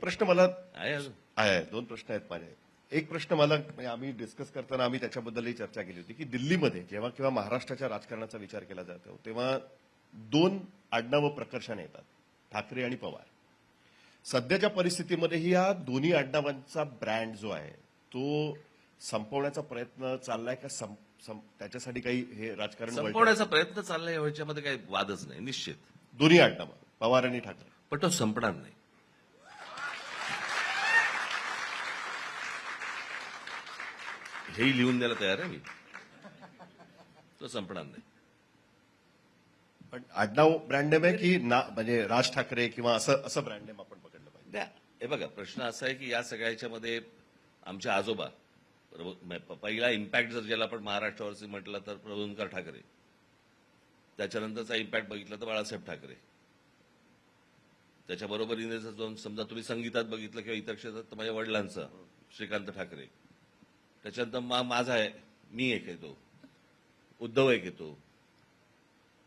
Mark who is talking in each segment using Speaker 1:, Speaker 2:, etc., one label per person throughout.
Speaker 1: प्रश्न मला
Speaker 2: आहे अजून.
Speaker 1: आहे आहे. दोन प्रश्न आहेत माझे. एक प्रश्न मला म्हणजे आम्ही डिस्कस करताना आम्ही त्याच्याबद्दलही चर्चा केली होती की दिल्लीमध्ये जेव्हा किंवा महाराष्ट्राच्या राजकारणाचा विचार केला जातो तेव्हा दोन आडनावं प्रकर्षाने येतात ठाकरे आणि पवार. सध्याच्या परिस्थितीमध्येही या दोन्ही आडनावांचा ब्रँड जो आहे तो संपवण्याचा प्रयत्न चाललाय का? त्याच्यासाठी काही हे राजकारण?
Speaker 2: संपवण्याचा प्रयत्न चाललाय ह्याच्यामध्ये काही वादच नाही निश्चित.
Speaker 1: दोन्ही आडनावं पवार आणि ठाकरे.
Speaker 2: पण तो संपणार नाही. हेही लिहून द्यायला तयार आहे मी. तो संपणार नाही.
Speaker 1: पण आडनाव ब्रँड नेम आहे की ना म्हणजे राज ठाकरे किंवा असं असं ब्रँड नेम आपण पकडलं पाहिजे?
Speaker 2: द्या. हे बघा प्रश्न असा आहे की या सगळ्याच्या मध्ये आमचे आजोबा पहिला इम्पॅक्ट जर ज्याला आपण महाराष्ट्रावरती म्हटलं तर प्रभूंकर ठाकरे. त्याच्यानंतरचा इम्पॅक्ट बघितला तर बाळासाहेब ठाकरे. त्याच्या बरोबरीने जर जाऊन समजा तुम्ही संगीतात बघितलं किंवा इतर क्षेत्रात तर माझ्या वडिलांचं श्रीकांत ठाकरे. त्याच्यानंतर मा माझा आहे मी एक येतो. उद्धव एक येतो.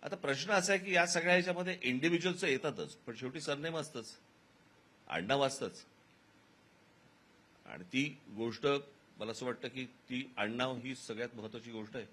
Speaker 2: आता प्रश्न असा आहे की या सगळ्या ह्याच्यामध्ये इंडिव्हिज्युअलचं येतातच पण शेवटी सरनेम असतंच. आडनाव असतंच. आणि ती गोष्ट मला असं वाटतं की ती आडनाव ही सगळ्यात महत्वाची गोष्ट आहे.